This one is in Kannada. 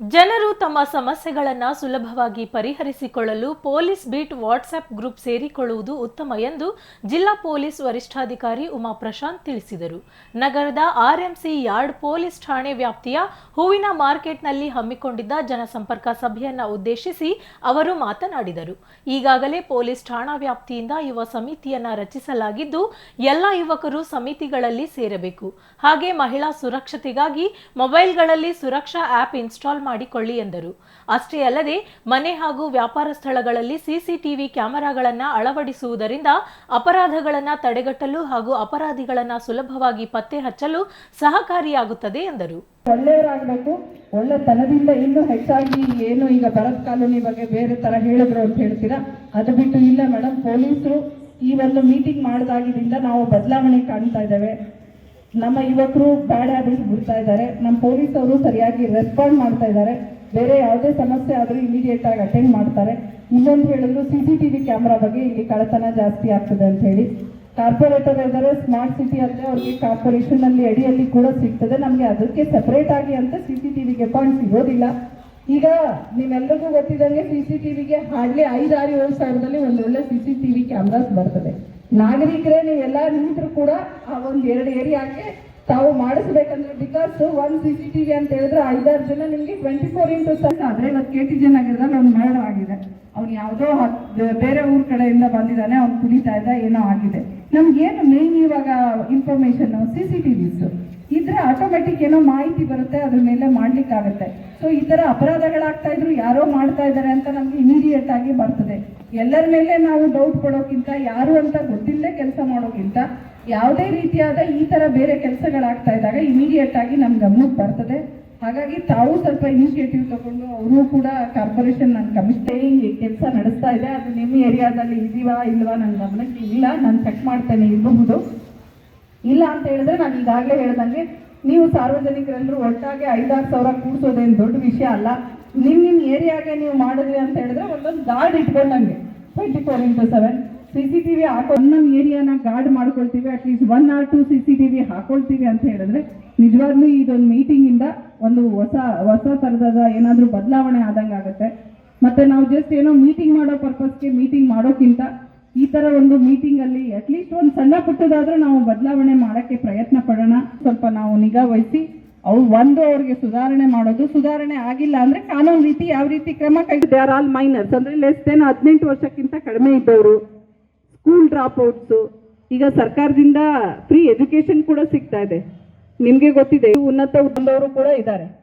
ಜನರು ತಮ್ಮ ಸಮಸ್ಯೆಗಳನ್ನು ಸುಲಭವಾಗಿ ಪರಿಹರಿಸಿಕೊಳ್ಳಲು ಪೊಲೀಸ್ ಬೀಟ್ ವಾಟ್ಸ್ಆಪ್ ಗ್ರೂಪ್ ಸೇರಿಕೊಳ್ಳುವುದು ಉತ್ತಮ ಎಂದು ಜಿಲ್ಲಾ ಪೊಲೀಸ್ ವರಿಷ್ಠಾಧಿಕಾರಿ ಉಮಾ ಪ್ರಶಾಂತ್ ತಿಳಿಸಿದರು. ನಗರದ ಆರ್ಎಂಸಿ ಯಾರ್ಡ್ ಪೊಲೀಸ್ ಠಾಣೆ ವ್ಯಾಪ್ತಿಯ ಹೂವಿನ ಮಾರ್ಕೆಟ್ನಲ್ಲಿ ಹಮ್ಮಿಕೊಂಡಿದ್ದ ಜನಸಂಪರ್ಕ ಸಭೆಯನ್ನು ಉದ್ದೇಶಿಸಿ ಅವರು ಮಾತನಾಡಿದರು. ಈಗಾಗಲೇ ಪೊಲೀಸ್ ಠಾಣಾ ವ್ಯಾಪ್ತಿಯಿಂದ ಯುವ ಸಮಿತಿಯನ್ನು ರಚಿಸಲಾಗಿದ್ದು, ಎಲ್ಲ ಯುವಕರು ಸಮಿತಿಗಳಲ್ಲಿ ಸೇರಬೇಕು. ಹಾಗೆ ಮಹಿಳಾ ಸುರಕ್ಷತೆಗಾಗಿ ಮೊಬೈಲ್ಗಳಲ್ಲಿ ಸುರಕ್ಷಾ ಆಪ್ ಇನ್ಸ್ಟಾಲ್ ಮಾಡಿಕೊಳ್ಳಿ ಎಂದರು. ಅಷ್ಟೇ ಅಲ್ಲದೆ, ಮನೆ ಹಾಗೂ ವ್ಯಾಪಾರ ಸ್ಥಳಗಳಲ್ಲಿ ಸಿಸಿಟಿವಿ ಕ್ಯಾಮೆರಾಗಳನ್ನು ಅಳವಡಿಸುವುದರಿಂದ ಅಪರಾಧಗಳನ್ನು ತಡೆಗಟ್ಟಲು ಹಾಗೂ ಅಪರಾಧಿಗಳನ್ನು ಸುಲಭವಾಗಿ ಪತ್ತೆ ಹಚ್ಚಲು ಸಹಕಾರಿಯಾಗುತ್ತದೆ ಎಂದರು. ಒಳ್ಳೆಯವರಾಗಬೇಕು ಒಳ್ಳೆತನದಿಂದ ಇನ್ನೂ ಹೆಚ್ಚಾಗಿ ಏನು ಈಗ ಭರತ್ ಕಾಲೋನಿ ಬಗ್ಗೆ ಬೇರೆ ತರ ಹೇಳಿದ್ರು ಅಂತ ಹೇಳ್ತೀರಾ? ಅದು ಬಿಟ್ಟು ಇಲ್ಲ ಮೇಡಮ್ ಪೊಲೀಸರು ಈ ಒಂದು ಮೀಟಿಂಗ್ ಮಾಡಿದಾಗಿದಿಂದ ನಾವು ಬದಲಾವಣೆ ಕಾಣ್ತಾ ಇದ್ದೇವೆ. ನಮ್ಮ ಯುವಕರು ಬ್ಯಾಡ್ ಹ್ಯಾಬಿಟ್ಸ್ ಬಿಡ್ತಾ ಇದ್ದಾರೆ. ನಮ್ಮ ಪೊಲೀಸ್ ಅವರು ಸರಿಯಾಗಿ ರೆಸ್ಪಾಂಡ್ ಮಾಡ್ತಾ ಇದ್ದಾರೆ. ಬೇರೆ ಯಾವುದೇ ಸಮಸ್ಯೆ ಆದರೂ ಇಮಿಡಿಯೇಟ್ ಆಗಿ ಅಟೆಂಡ್ ಮಾಡ್ತಾರೆ. ಇನ್ನೊಂದು ಹೇಳಿದ್ರು C C T V camera ಬಗ್ಗೆ ಇಲ್ಲಿ ಕಳತನ ಜಾಸ್ತಿ ಆಗ್ತದೆ ಅಂತ ಹೇಳಿ. ಕಾರ್ಪೊರೇಟರ್ ಇದ್ದಾರೆ ಸ್ಮಾರ್ಟ್ ಸಿಟಿ ಅಂದರೆ ಅವ್ರಿಗೆ ಕಾರ್ಪೊರೇಷನ್ ಅಲ್ಲಿ ಅಡಿಯಲ್ಲಿ ಕೂಡ ಸಿಗ್ತದೆ. ನಮಗೆ ಅದಕ್ಕೆ ಸೆಪರೇಟ್ ಆಗಿ ಅಂತ ಸಿ ಸಿ ಟಿ ವಿಗೆ ಪಾಯಿಂಟ್ ಸಿಗೋದಿಲ್ಲ. ಈಗ ನೀವೆಲ್ಲರಿಗೂ ಗೊತ್ತಿದ್ದಂಗೆ ಸಿ ಸಿ ಟಿ ವಿಗೆ ಹಾರ್ಡ್ಲಿ ಐದಾರು ಏಳು ಸಾವಿರದಲ್ಲಿ ಒಂದೊಳ್ಳೆ C C T V cameras ಬರ್ತದೆ. ನಾಗರಿಕರೇ ನೀವೆಲ್ಲ ನಿಂತರು ಕೂಡ ಆ ಒಂದು ಎರಡು ಏರಿಯಾಕ್ಕೆ ತಾವು ಮಾಡಿಸ್ಬೇಕಂದ್ರೆ because one C C T V ಅಂತ ಹೇಳಿದ್ರೆ ಐದಾರು ಜನ ನಿಮಗೆ ಟ್ವೆಂಟಿ ಫೋರ್ ಇಂಟು ಸೆವೆನ್ ಆದರೆ ಇವತ್ತು ಕೆ ಟಿ ಜೆ ನಗರದಲ್ಲಿ ಒಂದು ಮರಣ ಆಗಿದೆ. ಅವ್ನು ಯಾವುದೋ ಬೇರೆ ಊರ್ ಕಡೆಯಿಂದ ಬಂದಿದ್ದಾನೆ, ಅವ್ನು ಕುಡಿತಾ ಇದ್ದ, ಏನೋ ಆಗಿದೆ. ನಮ್ಗೇನು ಮೇನ್ ಇವಾಗ information C C T automatic ಏನೋ ಮಾಹಿತಿ ಬರುತ್ತೆ, ಅದ್ರ ಮೇಲೆ ಮಾಡ್ಲಿಕ್ಕಾಗತ್ತೆ. ಸೊ ಈ ತರ ಅಪರಾಧಗಳಾಗ್ತಾ ಇದ್ರು ಯಾರೋ ಮಾಡ್ತಾ ಇದ್ದಾರೆ ಅಂತ ನಮ್ಗೆ ಇಮಿಡಿಯೇಟ್ ಆಗಿ ಬರ್ತದೆ. ಎಲ್ಲರ ಮೇಲೆ ನಾವು ಡೌಟ್ ಕೊಡೋಕ್ಕಿಂತ, ಯಾರು ಅಂತ ಗೊತ್ತಿಲ್ಲದೆ ಕೆಲಸ ಮಾಡೋಕ್ಕಿಂತ ಯಾವುದೇ ರೀತಿಯಾದ ಈ ತರ ಬೇರೆ ಕೆಲಸಗಳಾಗ್ತಾ ಇದ್ದಾಗ ಇಮಿಡಿಯೇಟ್ ಆಗಿ ನಮ್ ಗಮನಕ್ಕೆ ಬರ್ತದೆ. ಹಾಗಾಗಿ ತಾವು ಸ್ವಲ್ಪ ಇನಿಷಿಯೇಟಿವ್ ತಗೊಂಡು ಅವರು ಕೂಡ ಕಾರ್ಪೊರೇಷನ್ ನನ್ನ ಕಮಿಷನ್ ಕೆಲಸ ನಡೆಸ್ತಾ ಇದೆ. ಅದು ನಿಮ್ಮ ಏರಿಯಾದಲ್ಲಿ ಇದೀವಾ ಇಲ್ವಾ ನನ್ನ ಗಮನಕ್ಕೆ ಇಲ್ಲ. ನಾನು ಚೆಕ್ ಮಾಡ್ತೇನೆ ಇರಬಹುದು. ಇಲ್ಲ ಅಂತ ಹೇಳಿದ್ರೆ ನಾನು ಈಗಾಗಲೇ ಹೇಳ್ದಂಗೆ ನೀವು ಸಾರ್ವಜನಿಕರೆಲ್ಲರೂ ಒಟ್ಟಾಗಿ ಐದಾರು ಸಾವಿರ ಕೂಡಿಸೋದೇನು ದೊಡ್ಡ ವಿಷಯ ಅಲ್ಲ. ನಿಮ್ಮ ನಿಮ್ಮ ಏರಿಯಾಗೆ ನೀವು ಮಾಡಿದ್ರಿ ಅಂತ ಹೇಳಿದ್ರೆ ಒಂದೊಂದು guard ಇಟ್ಕೊಂಡಂಗೆ twenty four into seven C C T V ಹಾಕೋ ಒಂದೊಂದು ಏರಿಯಾನ ಗಾರ್ಡ್ ಮಾಡ್ಕೊಳ್ತೀವಿ at least one or two C C T V ಹಾಕೊಳ್ತೀವಿ ಅಂತ ಹೇಳಿದ್ರೆ ನಿಜವಾಗ್ಲೂ ಇದೊಂದು ಮೀಟಿಂಗಿಂದ ಒಂದು ಹೊಸ ಹೊಸ ಥರದ ಏನಾದರೂ ಬದಲಾವಣೆ ಆದಂಗೆ ಆಗುತ್ತೆ ಮತ್ತೆ ನಾವು ಜಸ್ಟ್ ಏನೋ ಮೀಟಿಂಗ್ ಮಾಡೋ ಪರ್ಪಸ್ಗೆ ಮೀಟಿಂಗ್ ಮಾಡೋಕ್ಕಿಂತ ಈ ತರ ಒಂದು ಮೀಟಿಂಗ್ ಅಲ್ಲಿ ಅಟ್ಲೀಸ್ಟ್ ಒಂದು ಸಣ್ಣ ಪುಟ್ಟದಾದ್ರೂ ನಾವು ಬದಲಾವಣೆ ಮಾಡಕ್ಕೆ ಪ್ರಯತ್ನ ಪಡೋಣ. ಸ್ವಲ್ಪ ನಾವು ನಿಗಾ ವಹಿಸಿ ಅವ್ರು ಒಂದು ಅವ್ರಿಗೆ ಸುಧಾರಣೆ ಮಾಡೋದು. ಸುಧಾರಣೆ ಆಗಿಲ್ಲ ಅಂದ್ರೆ ಕಾನೂನು ರೀತಿ ಯಾವ ರೀತಿ ಕ್ರಮ ಕೈ ಆರ್ ಆಲ್ ಮೈನರ್ಸ್ ಅಂದ್ರೆ ಲೆಸ್ ದೆನ್ ಹದಿನೆಂಟು ವರ್ಷಕ್ಕಿಂತ ಕಡಿಮೆ ಇದ್ದವರು. ಸ್ಕೂಲ್ ಡ್ರಾಪ್ ಔಟ್ಸು ಈಗ ಸರ್ಕಾರದಿಂದ ಫ್ರೀ ಎಜುಕೇಶನ್ ಕೂಡ ಸಿಗ್ತಾ ಇದೆ. ನಿಮಗೆ ಗೊತ್ತಿದೆ ಉನ್ನತ ಉದ್ಯಮದವರು ಕೂಡ ಇದ್ದಾರೆ.